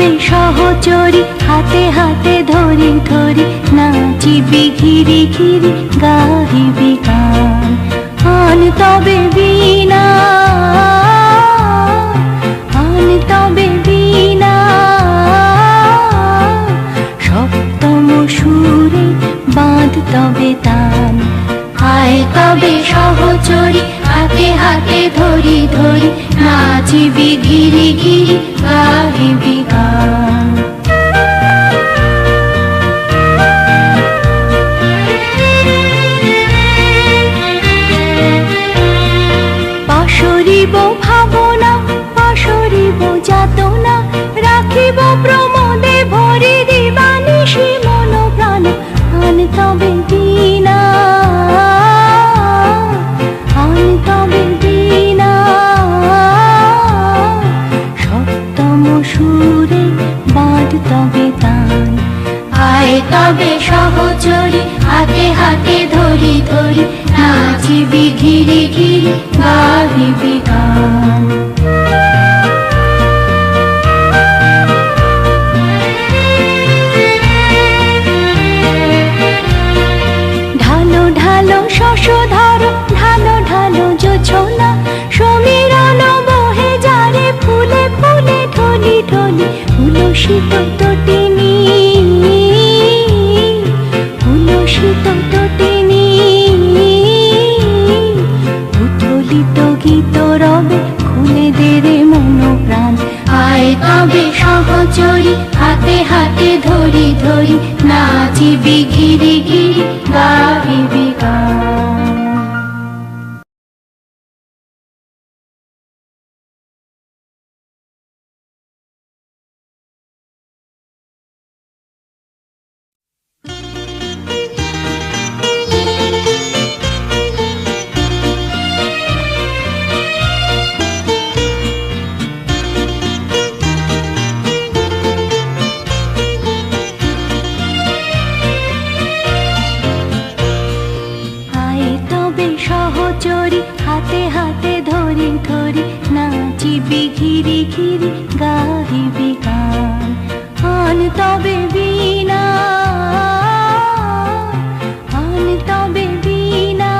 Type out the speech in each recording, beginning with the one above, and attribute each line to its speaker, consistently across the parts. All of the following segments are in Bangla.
Speaker 1: সহচরি, হাতে হাতে ধরি ধরি নাচিবি ঘিরি ঘিরি, গাহিবি গান। আন তবে বিনা, আন তবে বিনা। সপ্তম সুরে বাঁধ তবে তান। আয় তবে সহচরি, হাতে হাতে ধরি ধরি নাচিবি ঘিরি ঘিরি গাহিবি গান আয় তবে সহচরি, হাতে হাতে ধরি ধরি নাচিবি ঘিরি ঘিরি গাহিবি গান ঢালো বহে যারে ফুলে ফুলে ঢলি ঢলি উলসিত তটিনী গীত রবে খুলে দেরে মন প্রাণ আয় তবে সহচরি, হাতে হাতে ধরি ধরি নাচিবি ঘিরে ঘিরে গাবি গান নাচিবি ঘিরি ঘিরি গাহিবি গান। আন তবে বিনা, আন তবে বিনা।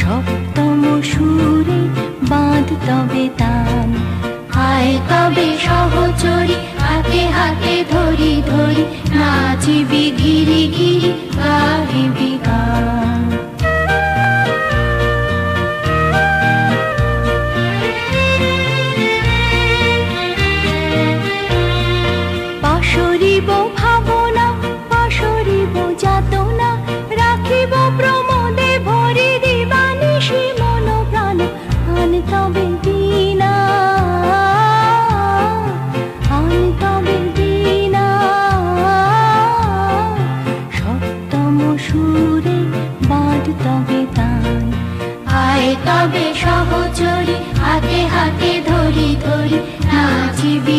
Speaker 1: সপ্তম সুরে বাঁধ তবে তান। আয় তবে সহচরি, হাতে হাতে ধরি ধরি, নাচিবি তবে তাই। আয় তবে সহচরি হাতে হাতে ধরি ধরি নাচিবি